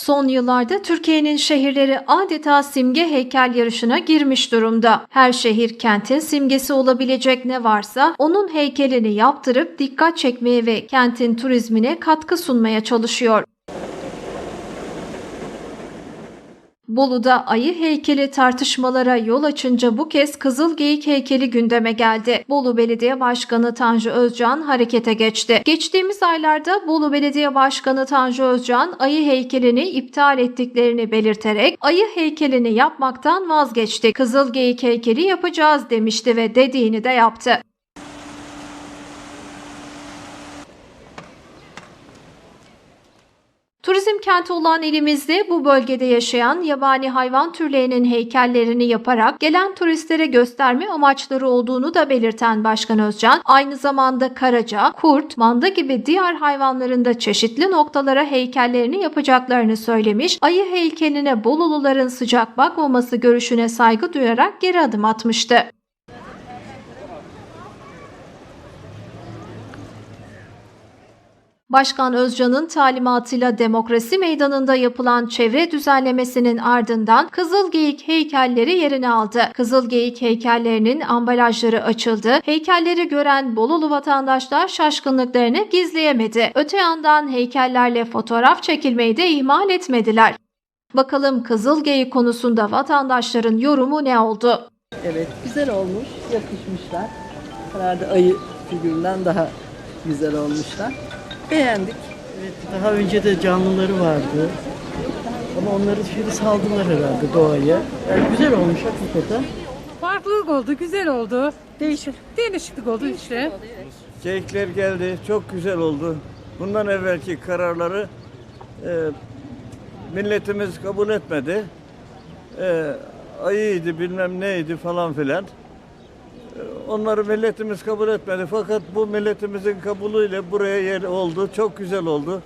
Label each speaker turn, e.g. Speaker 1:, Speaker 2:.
Speaker 1: Son yıllarda Türkiye'nin şehirleri adeta simge heykel yarışına girmiş durumda. Her şehir kentin simgesi olabilecek ne varsa onun heykelini yaptırıp dikkat çekmeye ve kentin turizmine katkı sunmaya çalışıyor. Bolu'da ayı heykeli tartışmalara yol açınca bu kez Kızılgeyik heykeli gündeme geldi. Bolu Belediye Başkanı Tanju Özcan harekete geçti. Geçtiğimiz aylarda Bolu Belediye Başkanı Tanju Özcan ayı heykelini iptal ettiklerini belirterek ayı heykelini yapmaktan vazgeçti. Kızılgeyik heykeli yapacağız demişti ve dediğini de yaptı. Turizm kenti olan ilimizde bu bölgede yaşayan yabani hayvan türlerinin heykellerini yaparak gelen turistlere gösterme amaçları olduğunu da belirten Başkan Özcan, aynı zamanda karaca, kurt, manda gibi diğer hayvanların da çeşitli noktalara heykellerini yapacaklarını söylemiş, ayı heykeline Boluluların sıcak bakmaması görüşüne saygı duyarak geri adım atmıştı. Başkan Özcan'ın talimatıyla Demokrasi Meydanı'nda yapılan çevre düzenlemesinin ardından Kızılgeyik heykelleri yerini aldı. Kızılgeyik heykellerinin ambalajları açıldı. Heykelleri gören Bolulu vatandaşlar şaşkınlıklarını gizleyemedi. Öte yandan heykellerle fotoğraf çekilmeyi de ihmal etmediler. Bakalım Kızılgeyik konusunda vatandaşların yorumu ne oldu?
Speaker 2: Evet, güzel olmuş, yakışmışlar. Herhalde ayı figüründen daha güzel olmuşlar. Beğendik.
Speaker 3: Evet, daha önce de canlıları vardı. Ama onları şimdi saldılar herhalde doğaya. Yani güzel olmuş hakikaten.
Speaker 4: Farklılık oldu, güzel oldu. Değişik. Değişiklik oldu işte.
Speaker 5: Keyifler geldi, çok güzel oldu. Bundan evvelki kararları e, milletimiz kabul etmedi. E, ayıydı, bilmem neydi falan filan. Onları milletimiz kabul etmedi. Fakat bu milletimizin kabulüyle buraya yer oldu. Çok güzel oldu.